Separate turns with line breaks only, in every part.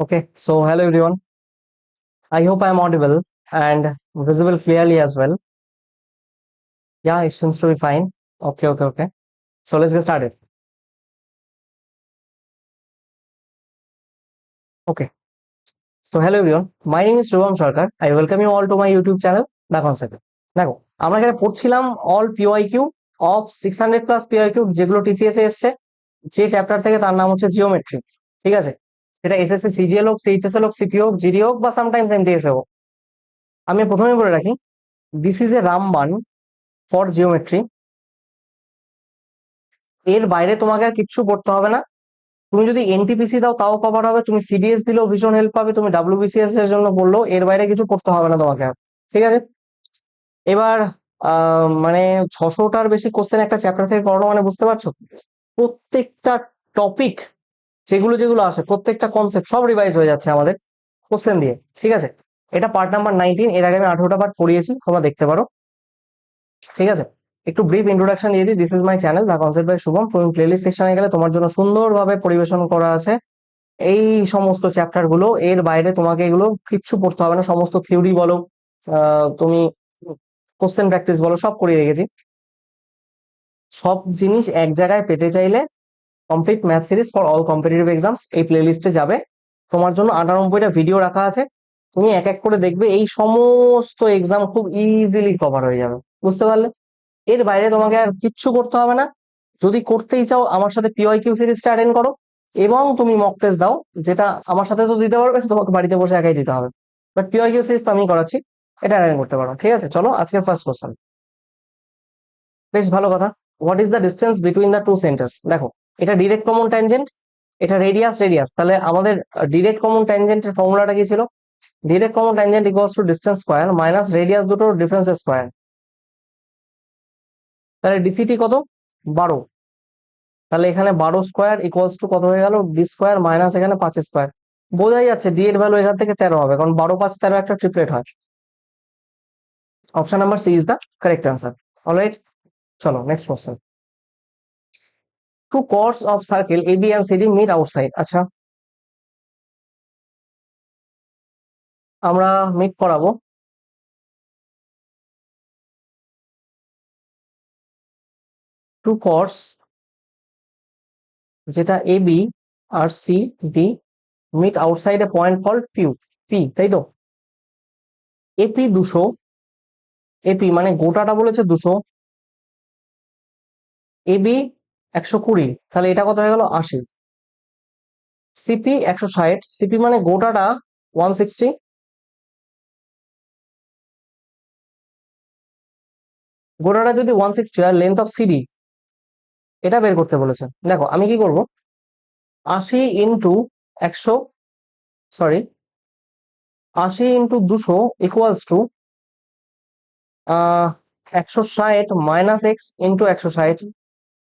Okay, so hello everyone. I hope I am audible and visible clearly as well. Yeah, it seems to be fine. Okay, okay, okay. So let's get started. Okay. So hello everyone. My name is Shubham Sarkar. I welcome you all to my YouTube channel, The Concept. দেখো আমরা এখানে পড়ছিলাম all PYQ of six hundred plus PYQ যেগুলো TCS এ এসছে যে chapter থেকে তার নাম হচ্ছে জিওমেট্রি ঠিক আছে সেটা এসএসসি সিজিএল হোক সিএইচএস হোক সিপি হোক জিডি হোক, বা সামটাইমস এমটিএস হোক। আমি প্রথমে বলে রাখি this is a Ramban for geometry এর বাইরে তোমাকে আর কিচ্ছু করতে হবে না। তুমি যদি এনটিপিসি দাও, তাও কভার হবে। তুমি সিডিএস দিলেও ভীষণ হেল্প পাবে। তুমি ডাব্লিউবিসিএস এর জন্য বললেও এর বাইরে কিছু করতে হবে না তোমাকে আর। ঠিক আছে? এবার মানে ছশোটার বেশি কোশ্চেন একটা চ্যাপ্টার থেকে করানো মানে বুঝতে পারছ? প্রত্যেকটা টপিক যেগুলো যেগুলো আসে প্রত্যেকটা কনসেপ্ট সব রিভাইজ হয়ে যাচ্ছে আমাদের কোশ্চেন দিয়ে, ঠিক আছে? এটা পার্ট নাম্বার নাইনটিন এর আগে আমি আঠারোটা পার্ট পড়িয়েছি, তোমরা দেখতে পারো। ঠিক আছে? একটু ব্রিফ ইন্ট্রোডাকশন দিয়ে দিই this is my channel the concept by Shubham তুমি প্লেলিস্ট সেকশনে গেলে তোমার জন্য সুন্দরভাবে পরিবেশন করা আছে। এই সমস্ত চ্যাপ্টারগুলো, এর বাইরে তোমাকে এগুলো কিচ্ছু পড়তে হবে না, সমস্ত থিওরি বলো তুমি কোশ্চেন প্র্যাকটিস বলো, সব করিয়ে রেখেছি। সব জিনিস এক জায়গায় পেতে চাইলে complete math series for all competitive exams এই প্লেলিস্টে যাবে। তোমার জন্য আটানব্বইটা ভিডিও রাখা আছে। তুমি এক এক করে দেখবে, এই সমস্ত এক্সাম খুব ইজিলি কভার হয়ে যাবে। বুঝতে পারলে? এর বাইরে তোমাকে আর কিচ্ছু করতে হবে না। যদি করতেই চাও, আমার সাথে পিওয়াই কিউ সিরিজটা অ্যাটেন্ড করো এবং তুমি মক টেস্ট দাও, যেটা আমার সাথে তো দিতে পারবে তোমাকে বাড়িতে বসে একাই দিতে হবে। বাট পিওয়াই কিউ সিরিজ তো আমি করাচ্ছি, এটা অ্যাটেন্ড করতে পারো। ঠিক আছে, চলো আজকের ফার্স্ট কোশ্চেন বেশ ভালো কথা। What is the distance between the two centres দেখো এটা ডিরেক্ট কমন ট্যানজেন্ট এটা রেডিয়াস রেডিয়াস তাহলে আমাদের ডিরেক্ট কমন ট্যানজেন্টের ফর্মুলাটা কি ছিল? Direct common tangent equals to distance square minus radius দুটো ডিফারেন্স স্কোয়ার তাহলে ডিসিটি কত? বারো। তাহলে এখানে বারো স্কোয়ার ইকুয়ালস টু কত হয়ে গেল? ডি স্কোয়ার মাইনাস এখানে পাঁচ স্কোয়ার বোঝাই যাচ্ছে ডি এর ভ্যালু এখান থেকে তেরো হবে, কারণ বারো, পাঁচ, তেরো একটা ট্রিপলেট হয়। Option number C is the correct answer alright চলো next question chords of circle A B and C D meet আচ্ছা। আমরা মিট করাবো। টু কোর্স যেটা B R D meet outside a point called Piu P তাই তো? AP দুশো AP মানে গোটাটা বলেছে দুশো। এবি একশো কুড়ি, তাহলে এটা কত হয়ে গেল? আশি। সিপি একশো ষাট সিপি মানে গোটাটা ওয়ান সিক্সটি গোটাটা যদি ওয়ান সিক্সটি হয় লেন্থ অফ সিডি এটা বের করতে বলেছে। দেখো, আমি কি করব? আশি ইন্টু একশো সরি আশি ইন্টু দুশো ইকুয়ালস টু একশো ষাট মাইনাস এক্স ইন্টু একশো ষাট।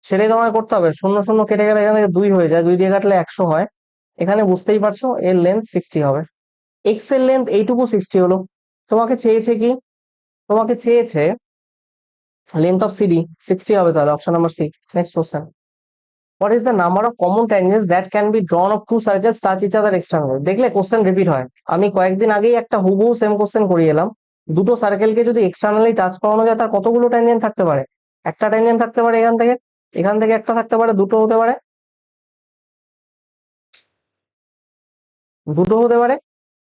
সেটাই তোমায় করতে হবে। শূন্য শূন্য কেটে গেলে এখান থেকে দুই হয়ে যায়। দুই দিয়ে কাটলে একশো হয়। এখানে বুঝতেই পারছ, এর লেন্থ সিক্সটি হবে। এক্সের লেন্থ এইটুকু সিক্সটি হলো। তোমাকে চেয়েছে কি? তোমাকে চেয়েছে লেন্থ অফ সিডি সিক্সটি হবে তাহলে option number C next question what is the number of common tangents that can be drawn of two circles touch each other external দেখলে কোশ্চেন রিপিট হয়। আমি কয়েকদিন আগেই একটা হুবহু সেম কোশ্চেন করিয়ে এলাম। দুটো সার্কেলকে যদি এক্সটার্নালি টাচ করানো যায়, তার কতগুলো ট্যানজেন্ট থাকতে পারে? একটা ট্যানজেন্ট থাকতে পারে এখান থেকে এখান থেকে একটা থাকতে পারে, দুটো হতে পারে। দুটো হতে পারে।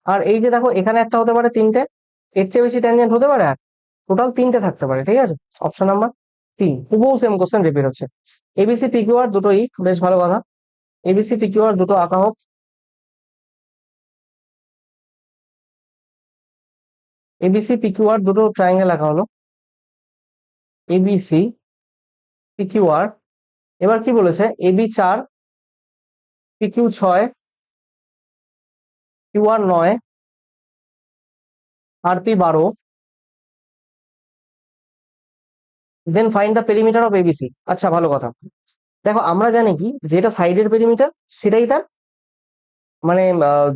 আর এই যে দেখো, এখানে একটা হতে পারে তিনটে। এর চেয়ে বেশি ট্যানজেন্ট হতে পারে আর। টোটাল তিনটে থাকতে পারে, ঠিক আছে? অপশন নাম্বার তিন। হুবহু সেম কোশ্চেন রিপিট হচ্ছে। এবিসি পিকিউআর দুটোই বেশ ভালো কথা। এবিসি পিকিউআর দুটো আঁকা হোক। এবিসি পিকিউআর দুটো ট্রায়াঙ্গেল আঁকা হলো। এবিসি পিকিউআর এবার কি বলেছে? এবি চার পিকিউ ছয় কিউআর নয় আরপি বারো। Then find the perimeter of ABC আচ্ছা ভালো কথা। দেখো, আমরা জানি কি? যেটা সাইডের পেরিমিটার সেটাই তার মানে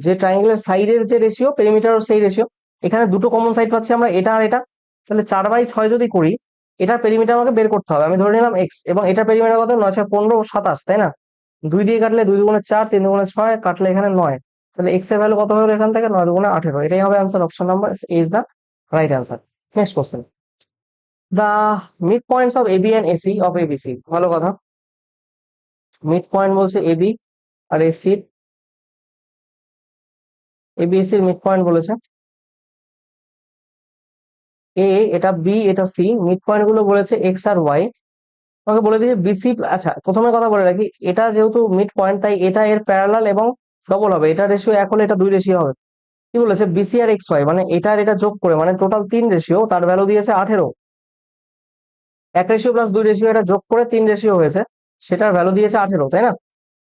যে ট্রায়াঙ্গেলের সাইডের যে রেশিও পেরিমিটার সেই রেশিও এখানে দুটো কমন সাইড পাচ্ছি আমরা, এটা আর এটা। তাহলে চার বাই ছয় যদি করি এটার পেরিমিটার আমাকে বের করতে হবে। আমি ধরে নিলাম এক্স এবং এটার পেরিমিটার কত? নয় ছয় পনেরো সাতাশ, তাই না? দুই দিয়ে কাটলে দুই দুগুণে চার, তিন দুগুণে ছয়, কাটলে এখানে নয়। তাহলে এক্সের ভ্যালু কত হলো এখান থেকে? নয় দুগুণে আঠেরো। এটাই হবে answer option number is the right answer next question the mid points of AB and AC of ABC ভালো কথা। মিড পয়েন্ট বলছে এবি আর এসির এবিএসির মিড পয়েন্ট বলেছে। এ এটা বি এটা সি মিড পয়েন্টগুলো বলেছে এক্স আর ওয়াই তোমাকে বলে দিয়েছে বিসি আচ্ছা প্রথমে কথা বলে রাখি, এটা যেহেতু মিড পয়েন্ট তাই এটা এর প্যারালাল এবং ডবল হবে, এটা রেশিও হলে এটা দুই রেশিও হবে। কি বলেছে? বিসি আর এক্স ওয়াই মানে এটা আর এটা যোগ করে মানে টোটাল তিন রেশিও তার ভ্যালু দিয়েছে আঠেরো। এক রেশিও প্লাস দুই রেশিও এটা যোগ করে তিন রেশিও হয়েছে, সেটার ভ্যালু দিয়েছে আঠেরো, তাই না?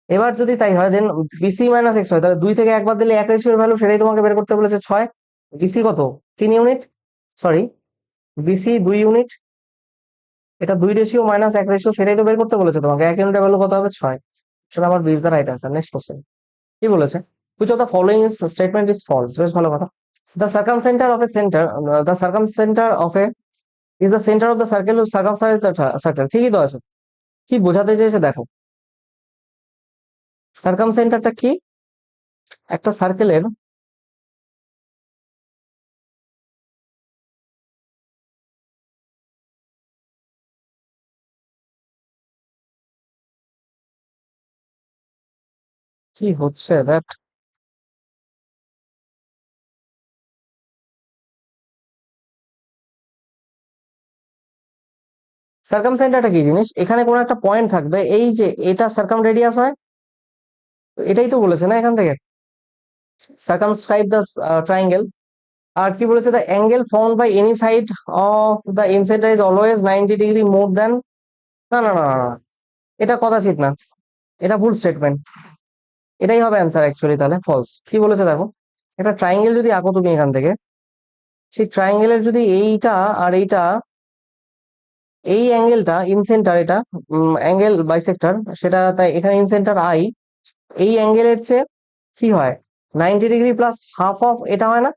এবার যদি তাই হয় দেন বিসি মাইনাস এক্স হয় তাহলে দুই থেকে একবার দিলে এক রেশিওর ভ্যালু সেটাই তোমাকে বের করতে বলেছে ছয়। বিসি কত? তিন ইউনিট সরি বিসি দুই ইউনিট এটা দুই রেশিও মাইনাস এক রেশিও সেটাই তো বের করতে বলেছে তোমাকে, এক ইউনিটের ভ্যালু কত হবে? ছয়। সেটা আমার B is the right answer next question কি বলেছে? Which of the following statement is false বেশ ভালো কথা। The circumcentre of a centre the circumcentre of a is the centre of the circle circumscribes the circle ঠিকই তো আছে। কি বোঝাতে চাইছে দেখো। সার্কাম সেন্টারটা কি? একটা সার্কেলের কি হচ্ছে দেখ? সার্কামসেন্টারটা কি জিনিস? এখানে কোনো একটা পয়েন্ট থাকবে, এই যে এটা সার্কাম রেডিয়াস হয় এটাই তো বলেছে না এখান থেকে? সার্কামস্ক্রাইব দ্য ট্রায়াঙ্গেল আর কি বলেছে? The angle form by any side of the incentre is always ninety degree more than না না না না। এটা কদাচিৎ না, এটা ভুল স্টেটমেন্ট এটাই হবে অ্যান্সার অ্যাকচুয়ালি তাহলে ফলস কি বলেছে দেখো? একটা ট্রাইঙ্গেল যদি আঁকো তুমি এখান থেকে, সেই ট্রাইঙ্গেলের যদি এইটা আর এইটা, এই অ্যাঙ্গেলটা ইনসেন্টার এটা অ্যাঙ্গেল বাইসেক্টর সেটা তাই এখানে ইনসেন্টার আই এই অ্যাঙ্গেলের চেয়ে কি হয়? Ninety degree plus half of এটা হয় না?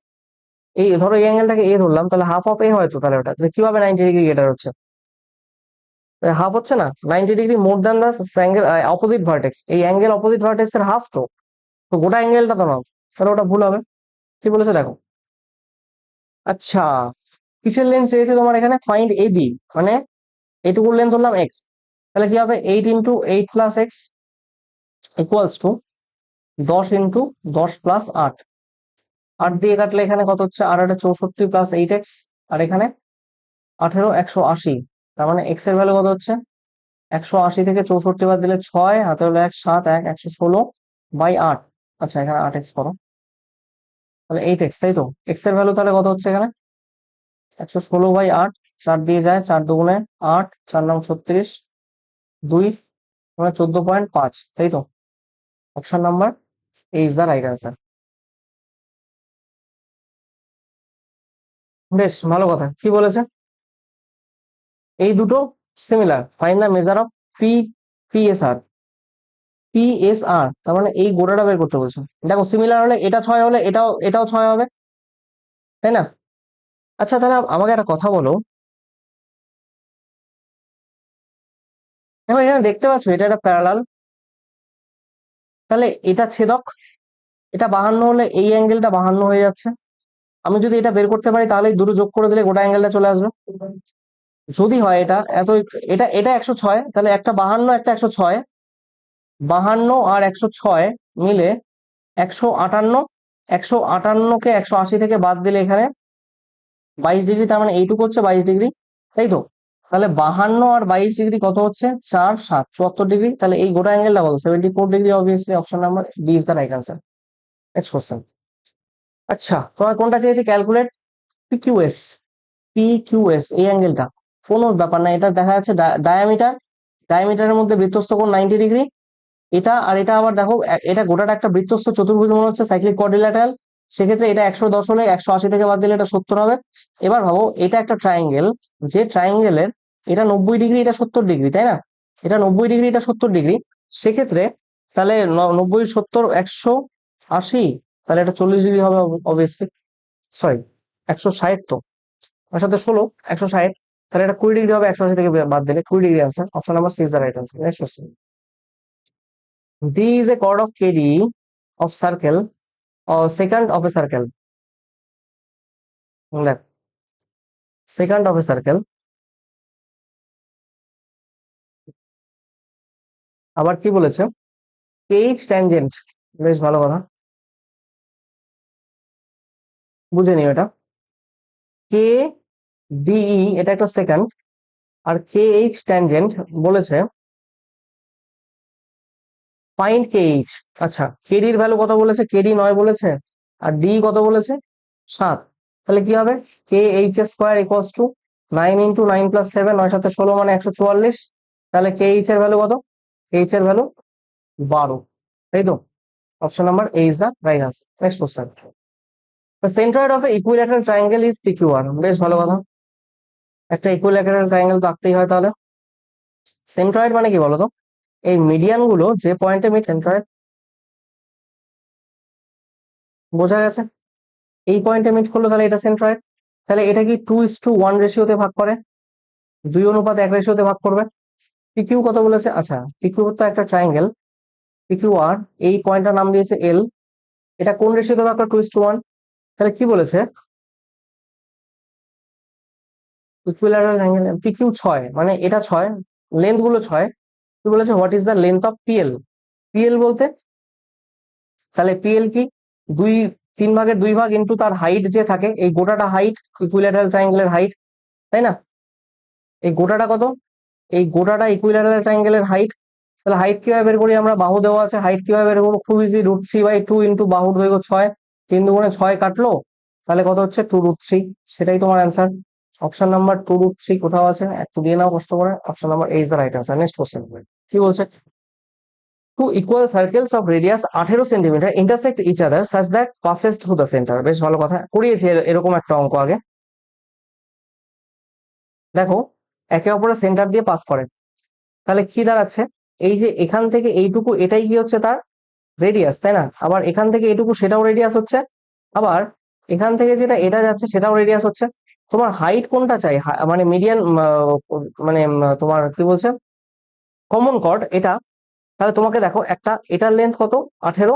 এই ধরো এই অ্যাঙ্গেলটাকে এ ধরলাম, তাহলে হাফ অফ এ হয়তো তাহলে ওটা। তাহলে কীভাবে নাইনটি ডিগ্রি এটার হচ্ছে? হাফ হচ্ছে না ninety degree more than the angle opposite vertex এই অ্যাঙ্গেল অপোজিট ভার্টেক্স এর হাফ তো তো গোটা অ্যাঙ্গেলটা তো না তাহলে ওটা ভুল হবে। কি বলেছে দেখো। আচ্ছা কিসের লেন্থ চেয়েছে তোমার এখানে? ফাইন্ড এ বি মানে এইটুকুর লেন্থ ধরলাম এক্স তাহলে কি হবে? Eight into eight plus X equals to দশ ইন্টু দশ প্লাস আট। আট দিয়ে কাটলে এখানে কত হচ্ছে? আর একটা চৌষট্টি প্লাস এইট এক্স আর এখানে আঠেরো একশো আশি। তার মানে এক্সের ভ্যালু কত হচ্ছে? একশো আশি থেকে চৌষট্টি বাদ দিলে ছয়, হাতে হলো এক, সাত, এক, একশো ষোলো বাই আট। আচ্ছা এখানে আট এক্স করো। তাহলে এইট এক্স তাই তো? এক্সের ভ্যালু তাহলে কত হচ্ছে এখানে? একশো ষোলো বাই আট, চার দিয়ে যায়, চার দুগুণে আট, চার নাম ছত্রিশ, দুই মানে চোদ্দ পয়েন্ট পাঁচ, তাই তো? Option number A is the right answer বেশ, ভালো কথা। কি বলেছে? এই দুটো similar find the measure of P PSR PSR তার মানে এই গোড়াটা বের করতে বলছে। দেখো সিমিলার হলে এটা ছয় হলে এটাও এটাও ছয় হবে, তাই না? আচ্ছা তাহলে আমাকে একটা কথা বলো। দেখো, এখানে দেখতে পাচ্ছ, এটা একটা প্যারালাল তাহলে এটা ছেদক, এটা বাহান্ন হলে এই অ্যাঙ্গেলটা বাহান্ন হয়ে যাচ্ছে। আমি যদি এটা বের করতে পারি, তাহলে দুটো যোগ করে দিলে গোটা অ্যাঙ্গেলটা চলে আসবে। যদি হয় এটা, এত এটা এটা একশো ছয়, তাহলে একটা বাহান্ন, একটা একশো ছয়। বাহান্ন আর একশো ছয় মিলে একশো আটান্ন, একশো আটান্নকে একশো আশি থেকে বাদ দিলে এখানে বাইশ ডিগ্রি, তার মানে এইটুকু হচ্ছে বাইশ ডিগ্রি, তাই তো? তাহলে বাহান্ন আর বাইশ ডিগ্রি কত হচ্ছে? চার, সাত, চুয়াত্তর ডিগ্রি। তাহলে এই গোটা অ্যাঙ্গেলটা কত seventy four degree obviously option number B is the right answer next question আচ্ছা তোমার কোনটা চেয়েছে? ক্যালকুলেট পিকিউএস পিকিউএস এই অ্যাঙ্গেলটা কোনো ব্যাপার না, এটা দেখা যাচ্ছে ডায়ামিটার ডায়ামিটারের মধ্যে বৃত্তস্থ কোণ নাইনটি ডিগ্রি এটা আর এটা আবার দেখো এটা গোটাটা একটা বৃত্তস্থ চতুর্ভুজ মনে হচ্ছে সাইক্লিক কোয়াড্রিল্যাটারাল সেক্ষেত্রে এটা একশো দশ হলে একশো আশি থেকে বাদ দিলে এটা সত্তর হবে। এবার ভাবো, এটা একটা ট্রায়াঙ্গেল যে ট্রায়াঙ্গেলের এটা নব্বই ডিগ্রি এটা সত্তর ডিগ্রি তাই না? এটা নব্বই ডিগ্রি এটা সত্তর ডিগ্রি সেক্ষেত্রে তাহলে নব্বই, সত্তর, একশো আশি, তাহলে এটা চল্লিশ ডিগ্রি হবে অবভিয়াসলি সরি একশো ষাট তো। তার সাথে ষোলো, একশো ষাট তাহলে এটা কুড়ি ডিগ্রি হবে, একশো আশি থেকে বাদ দিলে কুড়ি degree answer option number six the right answer next question D is a chord of KD of circle second of a circle দেখ সেকেন্ড অফ এ সার্কেল আবার কি বলেছে? এইচ ট্যানজেন্ট বেশ ভালো কথা। বুঝে নিও এটা। কে ডিই এটা একটা সেকেন্ড আর কে এইচ ট্যানজেন্ট বলেছে ফাইন্ড কে এইচ আচ্ছা কেডির ভ্যালু কত বলেছে? কেডি নয় বলেছে, আর ডি কত বলেছে? সাত। তাহলে কি হবে? K H square equals to nine into nine plus seven নয় সাথে ষোলো মানে একশো চুয়াল্লিশ। তাহলে কে এইচ এর ভ্যালু কত? এইচ এর ভ্যালু বারো। তাই তো option number A is the right answer next question the centroid of equilateral triangle is PQR বেশ ভালো কথা। একটা ইকুইল্যাটারাল ট্রায়াঙ্গেল তো আঁকতেই হয় তাহলে। সেন্ট্রয়েড মানে কি বলতো? এই মিডিয়ানগুলো যে পয়েন্টে মিট সেন্ট্রয়েড বোঝা গেছে? এই পয়েন্টে মিট করল তাহলে এটা সেন্ট্রয়েড তাহলে এটা কি টু ইস টু ওয়ান রেশিওতে ভাগ করে? দুই অনুপাত এক রেশিওতে ভাগ করবে। পিকিউ কত বলেছে? আচ্ছা পিকিউ তো একটা ট্রায়াঙ্গেল পিকিউ আর এই পয়েন্টটার নাম দিয়েছে এল এটা কোন রেশিওতে ভাগ করে? টু ইস টু ওয়ান তাহলে কি বলেছে? ইকুইল্যাটারাল অ্যাঙ্গেল পিকিউ ছয় মানে এটা ছয় লেন্থগুলো ছয়। কি বলেছে? What is the length of PL PL বলতে, তাহলে পিএল কি? দুই, তিন ভাগের দুই ভাগ ইন্টু তার হাইট যে থাকে, এই গোটাটা হাইট ইকুইল্যাটারাল ট্রায়াঙ্গেলের হাইট তাই না? এই গোটাটা কত? এই গোটাটা ইকুইল্যাটারাল ট্রায়াঙ্গেলের হাইট তাহলে হাইট কীভাবে বের করি আমরা? বাহু দেওয়া আছে হাইট কীভাবে বের করব? খুব easy root three by two into বাহুর দৈর্ঘ্য ছয়, তিন দুগুণে ছয় কাটলো, তাহলে কত হচ্ছে? টু রুট থ্রি সেটাই তোমার answer option number two root three কোথাও আছে? একটু দিয়ে নাও কষ্ট করে option number A is the right answer next question কি বলছে? Two equal circles of radius আঠেরো centimetre intersect each other such that passes through the centre বেশ ভালো কথা। করিয়েছি এরকম একটা অঙ্ক আগে। দেখো, একে অপরের সেন্টার দিয়ে পাস করে। তাহলে কি দাঁড়াচ্ছে? এই যে এখান থেকে এইটুকু এটাই কি হচ্ছে তার? রেডিয়াস তাই না? আবার এখান থেকে এইটুকু সেটাও রেডিয়াস হচ্ছে। আবার এখান থেকে যেটা এটা যাচ্ছে সেটাও রেডিয়াস হচ্ছে। তোমার হাইট কোনটা চাই? মানে মিডিয়ান মানে তোমার কি বলছে? কমন কর্ড এটা। তাহলে তোমাকে দেখো, একটা, এটার লেন্থ কত? আঠেরো।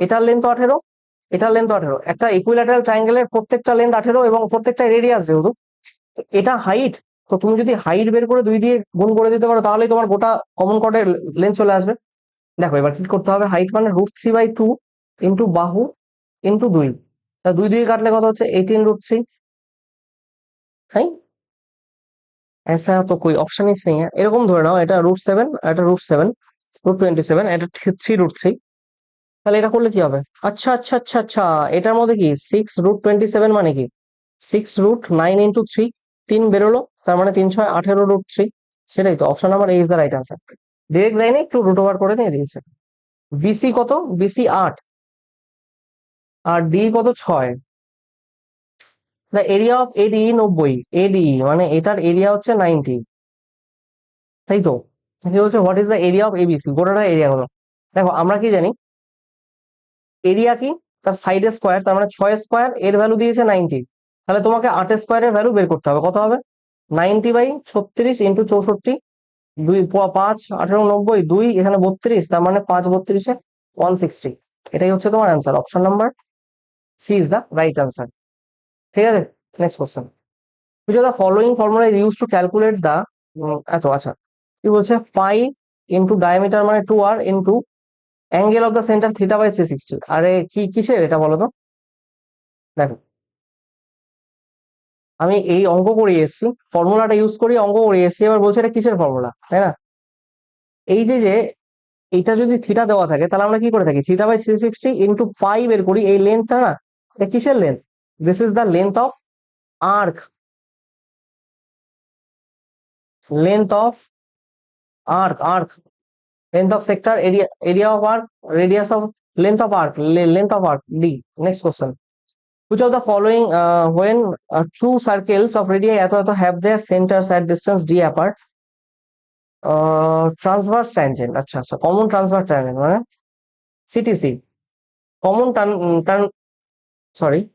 এটার লেন্থ আঠেরো, এটার লেন্থ আঠেরো। একটা ইকুইল্যাটারাল ট্রায়াঙ্গেলের প্রত্যেকটা লেন্থ আঠেরো এবং প্রত্যেকটা রেডিয়াস যেহেতু এটা হাইট তো তুমি যদি হাইট বের করে দুই দিয়ে গুণ করে দিতে পারো, তাহলেই তোমার গোটা কমন কর্ডের লেন্থ চলে আসবে। দেখো, এবার কি করতে হবে? হাইট মানে root three by two into বাহু ইন্টু দুই। দুই দুই কাটলে কত হচ্ছে? এইটিন রুট থ্রি তাই ऐसा तो कोई ऑप्शन ही नहीं है এরকম ধরে নাও এটা রুট সেভেন এটা root seven root twenty seven এটা থ্রি রুট থ্রি তাহলে এটা করলে কি হবে আচ্ছা আচ্ছা আচ্ছা আচ্ছা এটার মধ্যে কি সিক্স রুট টোয়েন্টি সেভেন মানে কি six root nine into three তিন বেরোলো তার মানে তিন ছয় আঠেরো রুট থ্রি সেটাই তো option number is the right answer direct দেয়নি একটু রুট ওভার করে নিয়ে দিয়েছে বিসি কত বিসি আট আর ডি কত ছয় দ্য এরিয়া অফ এডি নব্বই এডি মানে এটার এরিয়া হচ্ছে নাইনটি তাই তো কি বলছে what is the area of ABC গোটাটার area কত দেখো, আমরা কি জানি? এরিয়া কি? তার সাইড স্কোয়ার তার মানে ছয় স্কোয়ার এর ভ্যালু দিয়েছে নাইনটি তাহলে তোমাকে আট স্কোয়ারের ভ্যালু বের করতে হবে। কত হবে? নাইনটি বাই ছত্রিশ ইন্টু চৌষট্টি, দুই পাঁচ, আঠেরো, নব্বই, দুই, এখানে বত্রিশ, তার মানে পাঁচ, বত্রিশে ওয়ান সিক্সটি এটাই হচ্ছে তোমার answer option number C is the right answer ঠিক আছে? Next question which of the following formula is used to calculate the এত আচ্ছা। কি বলছে? পাই ইন্টু ডায়ামিটার মানে two r into angle of the centre theta by three sixty আরে, কি কিসের এটা বলো তো? দেখো। আমি এই অঙ্ক করে এসেছি। ফর্মুলাটা ইউজ করি, অঙ্ক করে এসেছি। এবার বলছে এটা কিসের ফর্মুলা তাই না? এই যে যে এইটা যদি থিটা দেওয়া থাকে, তাহলে আমরা কি করে থাকি? Theta by three sixty into pi বের করি। এই লেন্থটা না, এটা কিসের length this is the length of arc. Length of arc arc. Length of sector area area of arc radius of length of arc length of arc d. Next question. Which of the following uh, when uh, two circles of radii have their centers at distance d apart uh, transverse tangent. Acha acha. Common transverse tangent মানে ctc common tan, tan sorry.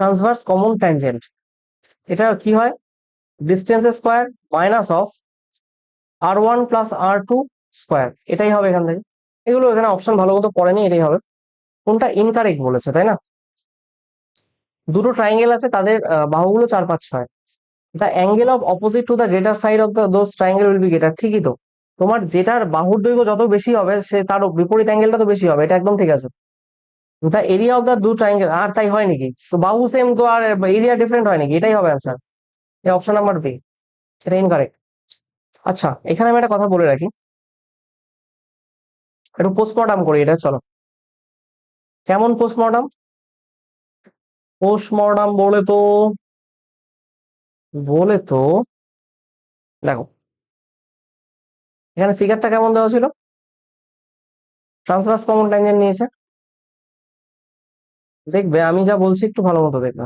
Transverse common tangent এটা কি হয়? Distance square minus of r one plus r two square এটাই হবে এখান থেকে। এগুলো এখানে অপশন ভালো মতো পড়েনি, এটাই হবে। কোনটা ইনকারেক্ট বলেছে, তাই না? দুটো ট্রাইঙ্গেল আছে, তাদের বাহুগুলো চার পাঁচ ছয়। The angle of opposite to the greater side of the those triangle will be greater ঠিকই তো। তোমার যেটার বাহুর দৈর্ঘ্য যত বেশি হবে, সে তার বিপরীত অ্যাঙ্গেলটা তো বেশি হবে, এটা একদম ঠিক আছে। The area of the two triangle আর তাই হয় নাকি? বাহু সেম তো আর এরিয়া ডিফারেন্ট হয় নাকি? এটাই হবে অ্যান্সার এই অপশন নাম্বার বি এটা ইনকারেক্ট আচ্ছা এখানে আমি একটা কথা বলে রাখি। একটু পোস্টমর্টম করি এটা, চলো। কেমন পোস্টমর্টম পোস্টমর্টম বলে তো বলে তো, দেখো। এখানে ফিগারটা কেমন দেওয়া ছিল? ট্রান্সভার্স কমন ট্যানজেন্ট নিয়েছে। দেখবে, আমি যা বলছি একটু ভালো মতো দেখবে।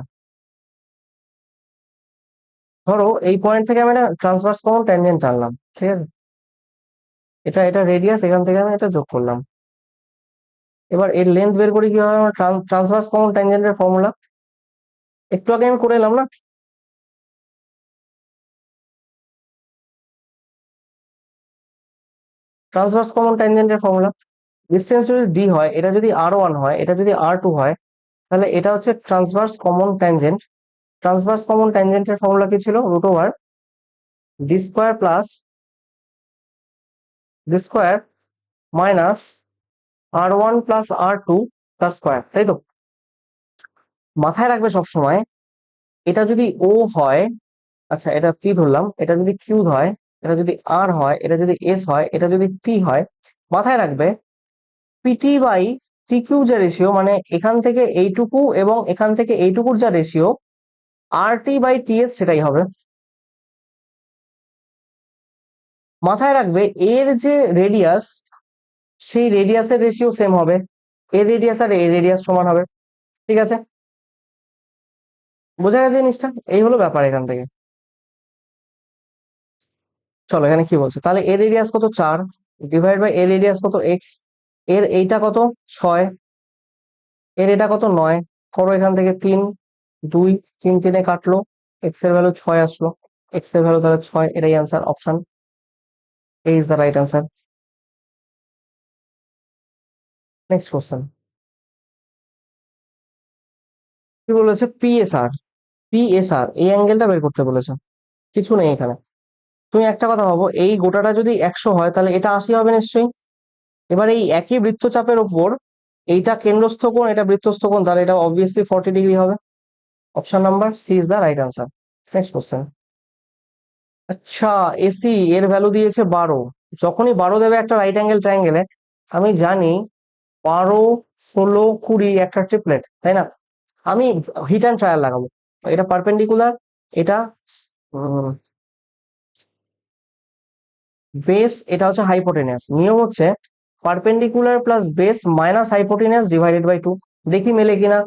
ধরো, এই পয়েন্ট থেকে আমি একটা ট্রান্সভার্স কমন ট্যানজেন্ট টানলাম, ঠিক আছে? এটা এটা রেডিয়াস এখান থেকে আমি এটা যোগ করলাম। এবার এর লেন্থ বের করি কি হবে আমার ট্রান্সভার্স কমন ট্যানজেন্টের ফর্মুলা একটু আগে আমি করে এলাম না? ট্রান্সভার্স কমন ট্যানজেন্টের ফর্মুলা ডিস্টেন্স যদি ডি হয়, এটা যদি আর ওয়ান হয়, এটা যদি আর টু হয় তাহলে এটা হচ্ছে transverse common tangent transverse common ট্যানজেন্টের formula কি ছিল? Root over D square plus D square minus r one plus r two plus square তাই তো? মাথায় রাখবে সবসময়, এটা যদি ও হয় আচ্ছা এটা পি ধরলাম, এটা যদি কিউ হয়, এটা যদি আর হয়, এটা যদি এস হয়, এটা যদি টি হয়, মাথায় রাখবে পিটি বাই টি কিউ যা রেশিও মানে এখান থেকে এইটুকু এবং এখান থেকে এইটুকুর যা ratio R T by T S সেটাই হবে। মাথায় রাখবে, এর যে রেডিয়াস সেই রেডিয়াসের রেশিও সেম হবে। এর রেডিয়াস আর এর রেডিয়াস সমান হবে। ঠিক আছে? বোঝা গেছে জিনিসটা? এই হলো ব্যাপার এখান থেকে। চলো, এখানে কি বলছে? তাহলে এর রেডিয়াস কত? চার। ডিভাইড বাই এর রেডিয়াস কত? এক্স এর এইটা কত? ছয়। এর এটা কত? নয়। করো এখান থেকে তিন, দুই, তিন তিনে কাটলো। এক্সের ভ্যালু ছয় আসলো। এক্সের ভ্যালু তাহলে ছয়, এটাই answer option A is the right answer next question কি বলেছে? পিএসআর পিএসআর এই অ্যাঙ্গেলটা বের করতে বলেছে। কিছু নেই এখানে। তুমি একটা কথা ভাবো, এই গোটাটা যদি একশো হয়, তাহলে এটা আশি হবে নিশ্চয়ই? এবার এই একই বৃত্তচাপের উপর এইটা কেন্দ্রস্থ কোণ, এটা বৃত্তস্থ কোণ, তাহলে এটা অবভিয়াসলি ফর্টি ডিগ্রি হবে। Option number C is the right answer next question আচ্ছা এসি এর ভ্যালু দিয়েছে বারো। যখনই বারো দেবে একটা রাইট অ্যাঙ্গেল ট্রায়াঙ্গেলে আমি জানি বারো, ষোলো, কুড়ি একটা ট্রিপলেট তাই না? আমি হিট অ্যান্ড ট্রায়াল লাগাবো। এটা পারপেন্ডিকুলার এটা বেস এটা হচ্ছে হাইপোটেনিয়াস নিয়ম হচ্ছে perpendicular plus base minus hypotenuse divided by two দেখি মেলে কিনা।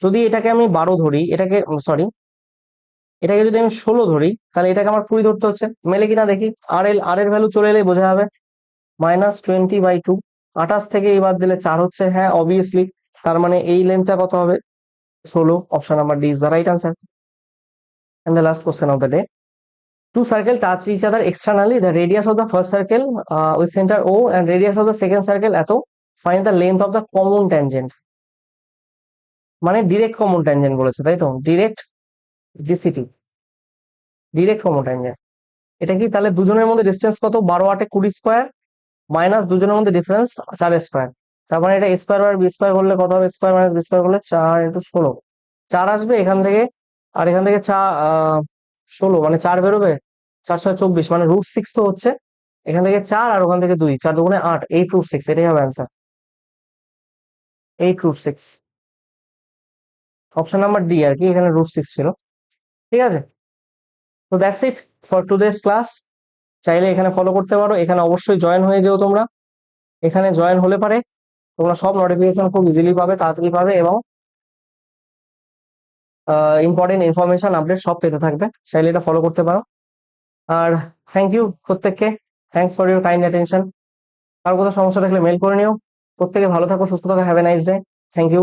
যদি এটাকে আমি বারো ধরি, এটাকে সরি এটাকে যদি আমি ষোলো ধরি, তাহলে এটাকে আমার কুড়ি ধরতে হচ্ছে। মেলে কিনা দেখি। আর এল আর এর ভ্যালু চলে এলে বোঝা যাবে। মাইনাস টোয়েন্টি বাই টু আঠাশ থেকে এবার দিলে চার হচ্ছে। হ্যাঁ অবভিয়াসলি তার মানে এই লেন্থটা কত হবে? ষোলো। Option number D is the right answer and the last question of the day two circle touch each other externally the radius of the first circle uh, with center o and radius of the second circle এত find the length of the common tangent. মানে direct common tangent বলেছে তাই তো? Direct DCT direct common tangent এটা কি? তাহলে দুজনের মধ্যে ডিস্টেন্স কত? বারো আটে কুড়ি স্কোয়ার মাইনাস দুজনের মধ্যে ডিফারেন্স চার স্কোয়ার তার মানে এটা স্কোয়ার আর বি স্কোয়ার করলে কত হবে? স্কোয়ার মাইনাস বি স্কোয়ার করলে চার ইন্টু ষোলো। চার আসবে এখান থেকে আর এখান থেকে চা ষোলো মানে চার বেরোবে? চার ছয় চব্বিশ মানে রুট সিক্স তো হচ্ছে এখান থেকে চার আর ওখান থেকে দুই, চার দুগুণে আট এইট রুট সিক্স এটাই হবে answer eight root six option number D আর কি, এখানে রুট সিক্স ছিল। ঠিক আছে? তো that's it for today's class চাইলে এখানে ফলো করতে পারো, এখানে অবশ্যই জয়েন হয়ে যেও তোমরা। এখানে জয়েন হলে পারে, তোমরা সব নোটিফিকেশন খুব ইজিলি পাবে, তাড়াতাড়ি পাবে এবং ইম্পর্টেন্ট ইনফরমেশন আপডেট সব পেতে থাকবে। চাইলে এটা ফলো করতে পারো। আর থ্যাংক ইউ প্রত্যেককে। Thanks for your kind attention আর কোথাও সমস্যা থাকলে মেল করে নিও। প্রত্যেকে ভালো থাকো, সুস্থ থাকো have a nice day thank you